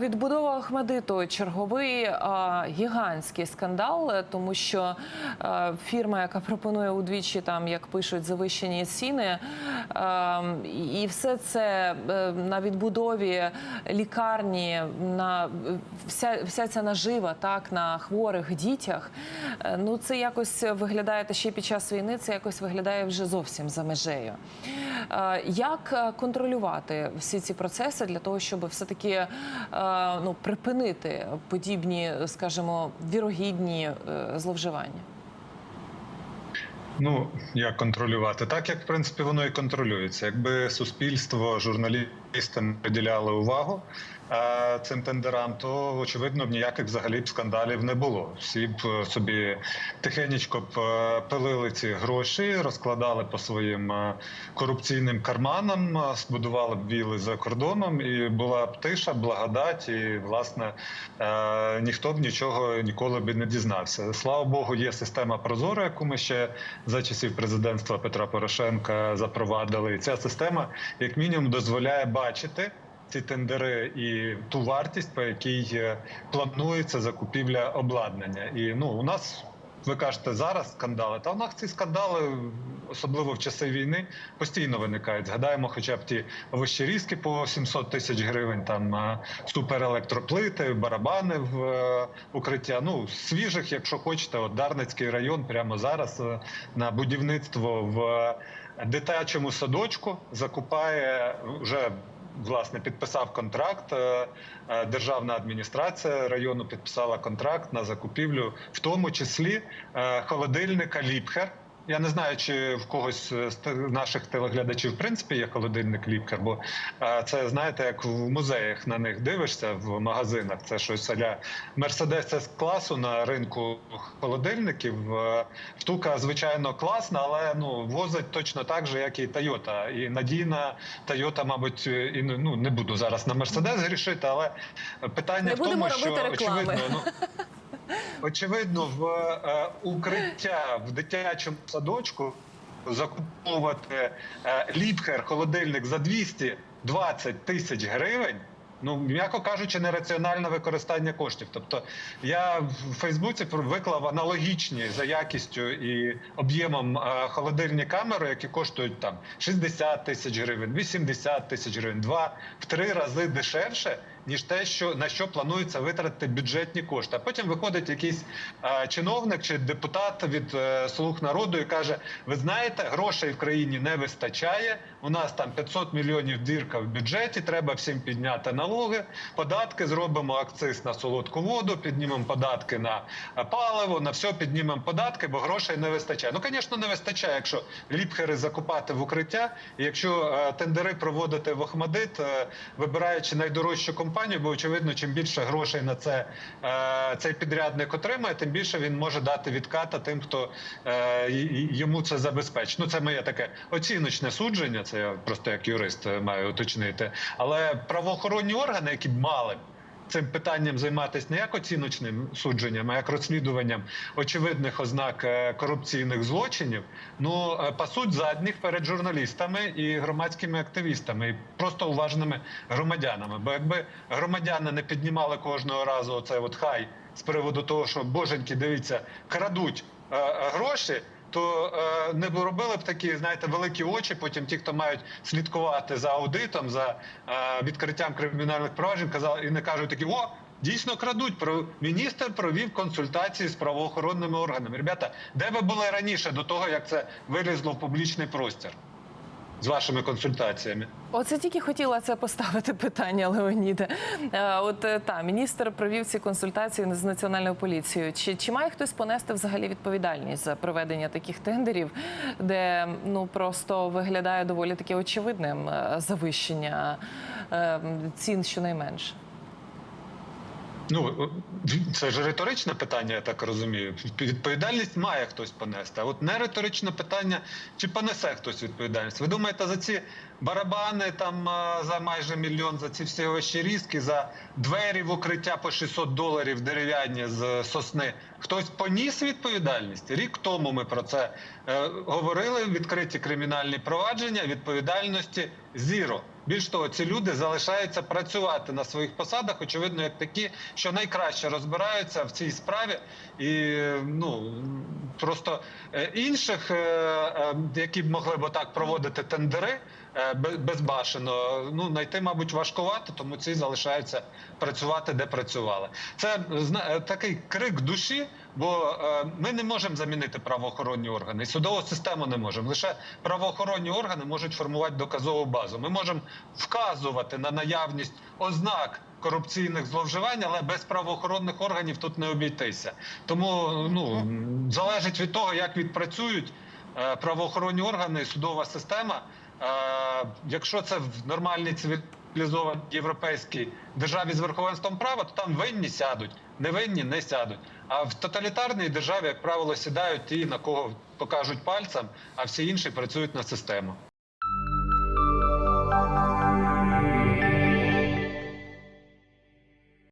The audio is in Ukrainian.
Відбудова Ахмедиту черговий а, гігантський скандал, е, тому що е, фірма, яка пропонує удвічі, там як пишуть, завищені ціни, е, і все це е, на відбудові лікарні, на вся, вся ця нажива, так на хворих дітях. Е, ну це якось виглядає та ще під час війни. Це якось виглядає вже зовсім за межею. Е, Як е, контролювати всі ці процеси для того, щоб все-таки е, ну, припинити подібні, скажімо, вірогідні зловживання? Ну як контролювати? Так як в принципі воно і контролюється. Якби суспільство, журналісти не приділяли увагу е, цим тендерам, то очевидно б ніяких взагалі б скандалів не було. Всі б е, собі тихенечко б е, пилили ці гроші, розкладали по своїм корупційним карманам, збудували б віли за кордоном, і була б тиша, благодать, і власне ніхто б нічого ніколи б не дізнався. Слава Богу, є система Прозоро, яку ми ще за часів президентства Петра Порошенка запровадили. І ця система, як мінімум, дозволяє бачити. Ці тендери і ту вартість, по якій е, планується закупівля обладнання, і ну у нас ви кажете зараз скандали. Та у нас ці скандали, особливо в часи війни, постійно виникають. Згадаємо, хоча б ті овощерізки по 700 тисяч гривень, там е, суперелектроплити, барабани в е, укриття. Ну свіжих, якщо хочете, от Дарницький район прямо зараз на будівництво в дитячому садочку закупає вже. Власне, підписав контракт. е, е, Державна адміністрація району підписала контракт на закупівлю, в тому числі е, холодильника Ліпхер. Я не знаю, чи в когось з наших телеглядачів в принципі є холодильник Ліпхер, бо це знаєте, як в музеях на них дивишся в магазинах. Це щось аля Мерседес с класу на ринку холодильників. Штука звичайно класна, але ну возить точно так же, як і Тойота. І надійна Тойота, мабуть, і ну не буду зараз на Мерседес грішити, але питання Не в тому, що реклами. очевидно, ну очевидно, в е, укриття в дитячому садочку закуповувати е, ліпхер холодильник за 220 тисяч гривень. Ну, м'яко кажучи, нераціональне використання коштів. Тобто я в Фейсбуці виклав аналогічні за якістю і об'ємом е, холодильні камери, які коштують там 60 тисяч гривень, 80 тисяч гривень, два в три рази дешевше. Ніж те, що на що планується витратити бюджетні кошти. А потім виходить якийсь е, чиновник чи депутат від е, слуг народу і каже: Ви знаєте, грошей в країні не вистачає. У нас там 500 мільйонів дірка в бюджеті. Треба всім підняти налоги, податки. Зробимо акциз на солодку воду, піднімемо податки на е, паливо, на все піднімемо податки, бо грошей не вистачає. Ну, звісно, не вистачає, якщо ліпхери закупати в укриття, якщо е, тендери проводити в Охмадит, е, вибираючи найдорожчу компанію, бо очевидно, чим більше грошей на це цей підрядник отримає, тим більше він може дати відката тим, хто йому це забезпечить. Ну це моє таке оціночне судження. Це я просто як юрист е, маю уточнити. Але правоохоронні органи, які б мали. Цим питанням займатися не як оціночним судженням, а як розслідуванням очевидних ознак е, корупційних злочинів. Ну е, пасуть задніх перед журналістами і громадськими активістами, і просто уважними громадянами. Бо якби громадяни не піднімали кожного разу оце от хай з приводу того, що боженьки, дивіться, крадуть гроші. То е, не б робили б такі, знаєте, великі очі. Потім ті, хто мають слідкувати за аудитом, за е, відкриттям кримінальних проваджень, казали і не кажуть такі: о, дійсно крадуть. Про міністр провів консультації з правоохоронними органами. Ребята, де ви були раніше до того, як це вилізло в публічний простір з вашими консультаціями? Оце тільки хотіла це поставити питання, Леоніде. От е, та міністр провів ці консультації з національною поліцією. Чи, чи має хтось понести взагалі відповідальність за проведення таких тендерів, де ну просто виглядає доволі таки очевидним е, завищення е, цін щонайменше? Ну це ж риторичне питання, я так розумію. Відповідальність має хтось понести. А от не риторичне питання, чи понесе хтось відповідальність. Ви думаєте, за ці барабани там за майже мільйон, за ці всі овощерізки, за двері в укриття по 600 доларів дерев'яні з сосни? Хтось поніс відповідальність? Рік тому ми про це е, говорили. Відкриті кримінальні провадження відповідальності зіро. Більш того, ці люди залишаються працювати на своїх посадах, очевидно, як такі, що найкраще розбираються в цій справі, і ну просто е, інших, е, е, які б могли б так проводити тендери безбашено, ну знайти, мабуть, важкувато, тому ці залишаються працювати, де працювали. Це зна- такий крик душі, бо е, ми не можемо замінити правоохоронні органи, і судову систему не можемо. Лише правоохоронні органи можуть формувати доказову базу. Ми можемо вказувати на наявність ознак. Корупційних зловживань, але без правоохоронних органів тут не обійтися. Тому ну залежить від того, як відпрацюють е, правоохоронні органи і судова система. Е, Якщо це в нормальній цивілізованій європейській державі з верховенством права, то там винні сядуть, невинні не сядуть. А в тоталітарній державі, як правило, сідають ті, на кого покажуть пальцем, а всі інші працюють на систему.